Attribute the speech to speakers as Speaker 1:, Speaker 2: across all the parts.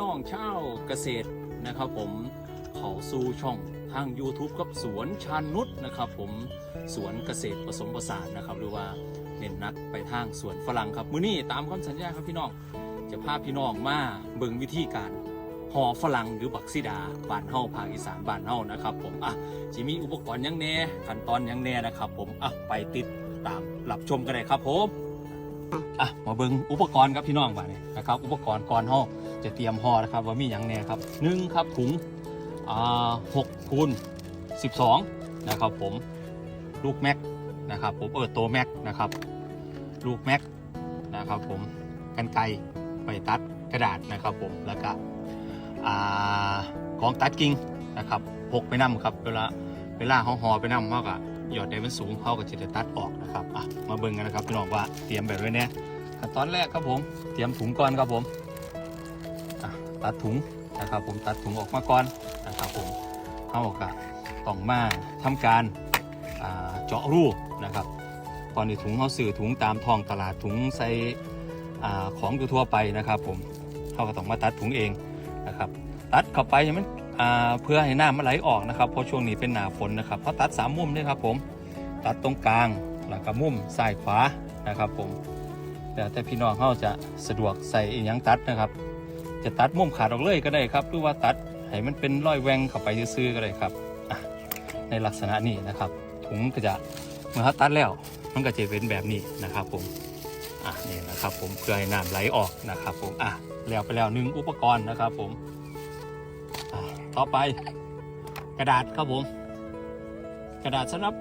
Speaker 1: น้องชาวเกษตรนะครับผมเขาสู่ช่องทาง YouTube กับสวนชานุชนะครับผมสวนเกษตรผสมผสานนะครับ หรือว่าเน้นนักไปทางสวนฝรั่งครับมื้อนี้ตามคำสัญญาครับพี่น้องจะพาพี่น้องมาเบิ่งวิธีการห่อฝรั่งหรือบักซิดาบ้านเฮาภาคอีสานบ้านเฮานะครับ ผมอะจะมีอุปกรณ์ยังแน่ขั้นตอนยังแน่นะครับ ผมอะไปติดตามรับชมกันเลยครับผม อะมาเบิ่งอุปกรณ์ครับพี่น้องบ้านนี้นะครับอุปกรณ์ก่อนห่อจะเตรียมห่อนะครับว่ามีอย่างแน่ครับหนึ่งครับถุงอ่าหกคูณสิบสองนะครับผมลูกแม็กนะครับผมเออตัวแม็กนะครับลูกแม็กนะครับผมกันไกรไปตัดกระดาษนะครับผมแล้วก็อ่ากองตัดกิ่งนะครับพกไปนํครับเวลาเวลาห่อห่อไปนํเขาก็ หยอดได้มันสูงเขาก็จะได้ตัดออกนะครับอะมาเบิ่งกันนะครับพี่น้องว่าเตรียมแบบไว้เนี่ยขั้นตอนแรกครับผมเตรียมถุงก่อนครับผมตัดถุงนะครับผมตัดถุงออกมาก่อนนะครับผมเขาก็ต้องมาทำการเจาะรูนะครับตอนนี้ถุงเขาสื่อถุงตามท้องตลาดถุงใส่อ่าของทั่วไปนะครับ ผมเขาก็ต้องมาตัดถุงเองนะครับ ตัดเข้าไปให้มัน เพื่อให้น้ำมันไหลออกนะครับเพราะช่วงนี้เป็นหนาฝนนะครับเพราะตัดสามมุมด้วยครับผมตัดตรงกลางแล้วก็มุมซ้ายขวานะครับผมแต่แต่พี่น้องเขาจะสะดวกใส่อีหยังตัดนะครับ จะตัดมุมขาดออกเลยก็ได้ครับหรือว่าตัดให้มันเป็นรอยแหวงเข้าไปซื้อก็ได้ครับในลักษณะนี้นะครับถุงก็จะเมื่อเขาตัดแล้วมันก็จะเป็นแบบนี้นะครับผมอะนี่นะครับผมเพื่อให้น้ำไหลออกนะครับผมอะแล้วไปแล้วหนึ่งอุปกรณ์นะครับผม ต่อไป กระดาษครับผม กระดาษสำหรับ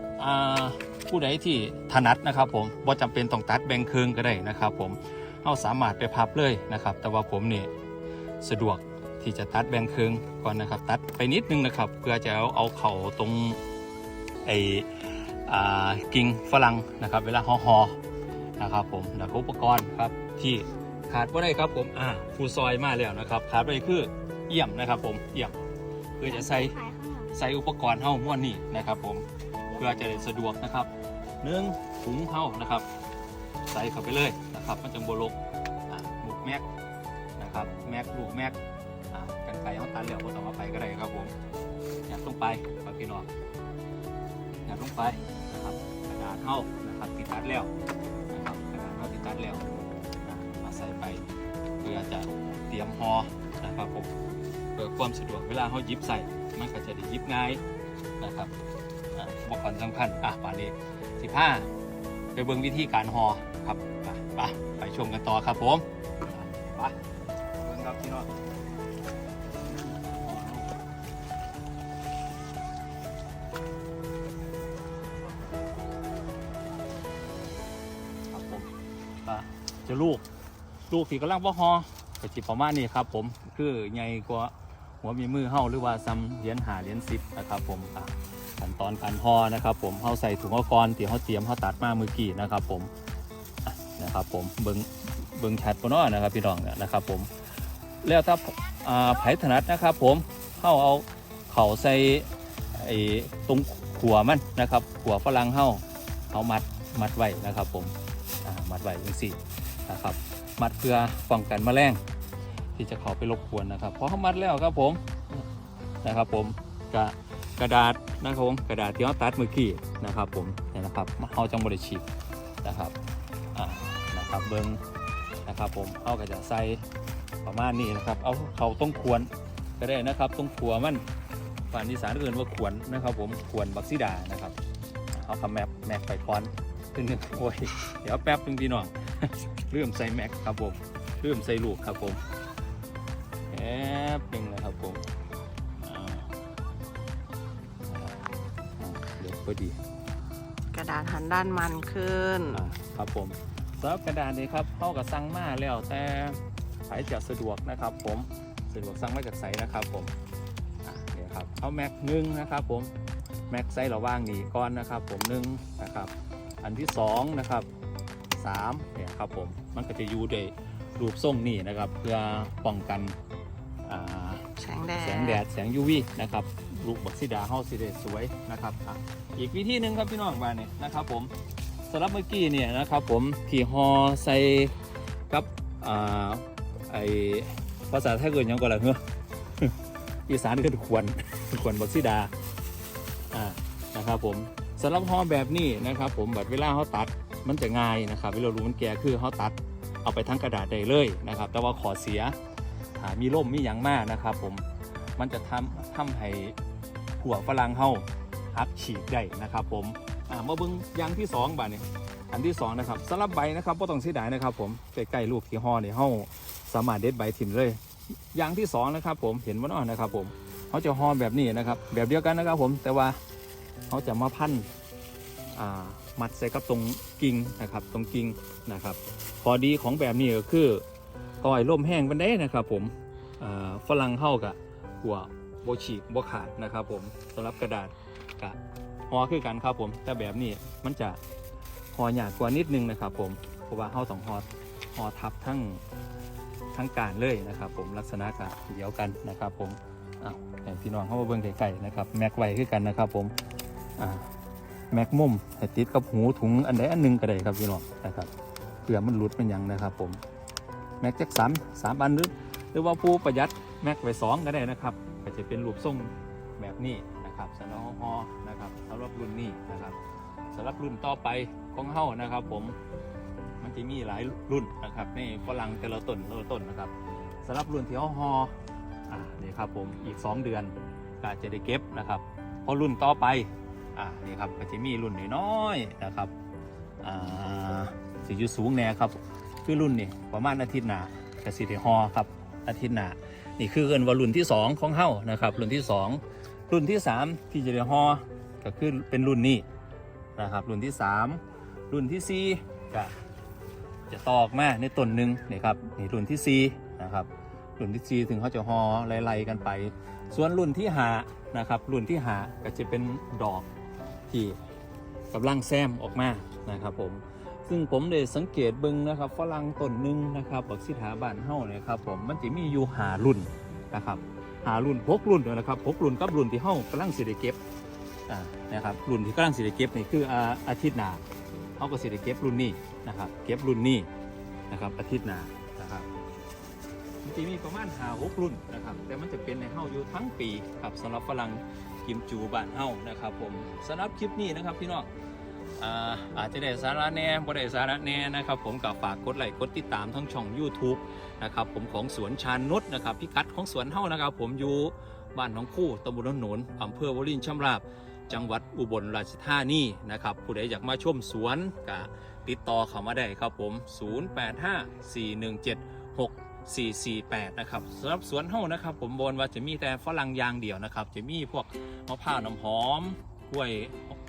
Speaker 1: ผู้ใดที่ถนัดนะครับผมบ่จำเป็นต้องตัดแบ่งครึ่งก็ได้นะครับ ผมเราสามารถไปพับเลยนะครับ แต่ว่าผมนี่สะดวกที่จะตัดแบ่งครึ่งก่อนนะครับ ตัดไปนิดนึงนะครับเพื่อจะเอาเอาเข่าตรงไอกิ่งฝรั่งนะครับ เวลาห่อห่อนะครับผมแล้วก็อุปกรณ์ครับที่ขาดไม่ได้ครับผมอ่าฟูซอยมาแล้วนะครับขาดไปคือเอี่ยมนะครับผมเอี่ยม เพื่อจะใส่ใส่อุปกรณ์เฮ้าม้วนนี่นะครับผมเพื่อจะได้สะดวกนะครับหนึ่งถุงเฮ้านะครับ ใส่เข้าไปเลยนะครับมันจะบลกอะหมูกแม็กนะครับแม็กลูกแม็กกันไก่เขาตันเหลวก็ต้องเอาไปก็ได้ครับผมหยัดลงไปครับพี่น้องหยัดลงไปนะครับกระดาษเฮ้านะครับติดตัดแล้วนะครับกระดาษเฮ้าติดตัดแล้วมาใส่ไปเพื่อจะเตรียมห่อนะครับผม เพื่อความสะดวกเวลาเขาหยิบใส่ มันก็จะได้ยิบง่ายนะครับอุปกรณ์สำคัญอะป่านนี้สิบห้าไปเบิ่งวิธีการห่อครับไปไปไปชมกันต่อครับผมไปเบิ่งครับพี่น้องครับผมอะเจะลูก ลูกที่กำลังบ่ฮอก็สิประมาณนี้ครับผม คือใหญ่กว่า หัวมีมือเห่าหรือว่าซ้ำเหรียญหาเหรียญสิบนะครับผมขั้นตอนการห่อนะครับ ผมเห่าใส่ถุงอุปกรณ์ที่เขาเตรียมเขาตัดมาเมื่อกี้นะครับ ผมนะครับผมเบิงเบิงชัดปนอ้อนะครับพี่น้องนะครับ ผมแล้วถ้าอ่าไผ่ถนัดนะครับ ผมเข้าเอาเข่าใส่ไอ้ตรงขัวมันนะครับขัวฝรั่งเข้าเอามัดมัดไว้นะครับ ผมมัดไว้ยังสี่นะครับ มัดเพื่อป้องกันแมลง ที่จะเข้าไปรบกวนนะครับพอเขามัดแล้วครับผมนะครับผมกระกระดาษนะครับผมกระดาษที่เขาตัดมือกี้นะครับผมเนี่ยนะครับเขาจังบริฉีกนะครับอ่านะครับเบิ้งนะครับผมเขาก็จะใส่ประมาณนี้นะครับเอาเขาต้องควรก็ได้นะครับต้องขัวมันฝ่านอีสานอื่นว่าขวนนะครับ ผมขวนบักซิดานะครับเอาคำแมปแม็กไปคอนตึงหนึ่งโอ้ยเดี๋ยวแป๊บนึงพี่น้องเริ่มใส่แม็กครับผมเริ่มใส่ลูกครับผม บหนึงนะครับผมอ่าเดี๋ยวพอดี
Speaker 2: กระดาษหันด้านมันขึ้น
Speaker 1: อ่าครับผมสำหรับกระดาษนี้ครับเข้ากับสั่งมาแล้วแต่ใครจะสะดวกนะครับ ผมสะดวกสั่งมาจากไสนะครับผมอ่าเนี่ยครับเอาแม็กหนึ่งนะครับผมแม็กไซส์เราว่างนี้ก่อนนะครับ ผมหนึ่งนะครับอันที่สองนะครับสามเนี่ยครับผมมันก็จะอยู่ในรูปทรงนี่นะครับ เพื่อป้องกันอ่า
Speaker 2: แสงแดด
Speaker 1: แสงแดดแสง UV นะครับลูกบักซิดาเฮาสิเดสวยนะครับอะอีกวิธีหนึ่งครับพี่น้องบ้านเนี่ยนะครับผมสำหรับเมื่อกี้เนี่ยนะครับผมที่ฮอใส่กับอ่าไอภาษาไทยเกินยังก็ละเฮ้ออีสานคือขวนขวนบักซิดาอ่านะครับผมสำหรับห่อแบบนี้นะครับผมแบบเวลาเขาตัดมันจะง่ายนะครับเวลารู้มันแก่คือเขาตัดเอาไปทั้งกระดาษได้เลยนะครับ แต่ว่าขอเสีย มีร่มมีหยังมากนะครับ ผมมันจะทำทำให้หัวฝรั่งเฮาหักฉีกได้นะครับ ผมมาเบิ้งยางที่สองบาทนี่อันที่สองนะครับสำหรับใบนะครับก็ต้องเสียดายนะครับ ผมใกล้ๆลูกที่ห่อเนี่ยเฮาสามารถเด็ดใบถิ่มเลยยางที่สองนะครับ ผมเห็นว่าน้อนะครับ ผมเขาจะห่อแบบนี้นะครับ แบบเดียวกันนะครับ ผมแต่ว่าเขาจะมาพันมัดใส่กับตรงกิ่งนะครับ ตรงกิ่งนะครับพอดีของแบบนี้ก็คือ ต่อยร่มแห้งกันได้นะครับ ผมฝรั่งเข้ากับหัวโบฉีกโบขาดนะครับ ผมสำหรับกระดาษกับห่อคือกันครับผม แต่แบบนี้มันจะห่อหยาดกว่านิดนึงนะครับ ผมเพราะว่าเข้าต้องห่อห่อทับทั้งทั้งการเลยนะครับ ผมลักษณะกะเดียวกันนะครับ ผมอ้าวพี่น้องเข้ามาเบิ่งไกลๆนะครับแม็กไวคือกันนะครับ ผมอ่าแม็กมุมติดกับหูถุงอันใดอันหนึงก็ได้ครับพี่น้องนะครับเผื่อมันหลุดเป็นยังนะครับ ผม แม็กจักสามสามอันหรือหรือว่าผู้ประหยัดแม็กไว้สองก็ได้นะครับก็จะเป็นรูปทรงแบบนี้นะครับสำหรับฮอนะครับสำหรับรุ่นนี้นะครับสำหรับรุ่นต่อไปของเฮานะครับ ผมมันจะมีหลายรุ่นนะครับในฝรั่งแต่ละต้นแต่ละต้นนะครับสำหรับรุ่นที่เขาฮออ่านี่ครับผมอีก 2 เดือนก็จะได้เก็บนะครับเพราะรุ่นต่อไปอ่านี่ครับก็จะมีรุ่นน้อยๆนะครับอ่าสิอยู่สูงแน่ครับ คือรุ่นนี่ประมาณอาทิตย์หน้ากสิได้ฮอครับ อาทิตย์หน้านี่คือเอินว่ารุ่นที่ 2 ของเฮานะครับ รุ่นที่ 2 รุ่นที่ 3 ที่จะได้ฮอก็คือเป็นรุ่นนี้นะครับ รุ่นที่ 3 รุ่นที่4ก็จะตอกมาในต้นหนึ่งนี่ครับนี่รุ่นที่4นะครับรุ่นที่ 4 ถึงเขาจะฮอไล่ๆกันไป ส่วนรุ่นที่หานะครับ รุ่นที่หาก็จะเป็นดอกที่กำลังแซมออกมานะครับผม ซึ่งผมได้สังเกตเบึงนะครับฝรั่งต้นหนึ่งนะครับบักสิถาบ้านเฮ้าเนี่ยครับผมมันจะมีอยู่หารุ่นนะครับหารุ่นพกรุ่นเลยนะครับพกรุ่นกับรุ่นที่เฮ้ากำลังสิได้เก็บอ่านะครับรุ่นที่กำลังสิได้เก็บนี่คืออาทิตย์หน้าเขาก็สิได้เก็บรุ่นนี้นะครับเก็บรุ่นนี้นะครับอาทิตย์หน้านะครับมันจะมีประมาณหาหกรุ่นนะครับแต่มันจะเป็นในเฮ้าอยู่ทั้งปีครับสำหรับฝรั่งกิมจูบ้านเฮ้านะครับผมสำหรับคลิปนี้นะครับพี่น้อง อาจจะได้สาระแน่บ่ได้สาระแน่นะครับผมกับฝากกดไลค์กดติดตามทั้งช่อง YouTube นะครับผมของสวนชาญนุชนะครับพิกัดของสวนเฮ้านะครับ ผมอยู่บ้านหนองคู่ตำบลหนนนอำเภอวลินชำราบ จังหวัดอุบลราชธานีนะครับผู้ใดอยากมาชมสวนก็ติดต่อเข้ามาได้ครับผม 0854176448 นะครับสำหรับสวนเฮ้านะครับ ผมบนว่าจะมีแต่ฝรั่งยางเดียวนะครับ จะมีพวกมะพร้าวน้ำหอม กล้วย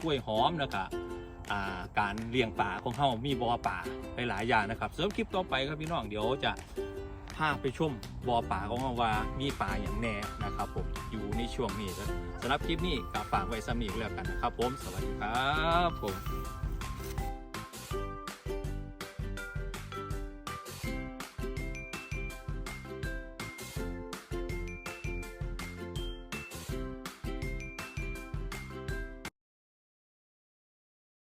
Speaker 1: กล้วยหอมนะครับ การเลี้ยงป่าของเขามีบ่อป่าหลายๆอย่างนะครับสำหรับคลิปต่อไปครับพี่น้องเดี๋ยวจะพาไปชมบ่อป่าของเขาว่ามีป่าอย่างแน่นะครับผมอยู่ในช่วงนี้สำหรับคลิปนี้ก็ฝากไว้สำนีกแล้วกันนะครับผมสวัสดีครับผม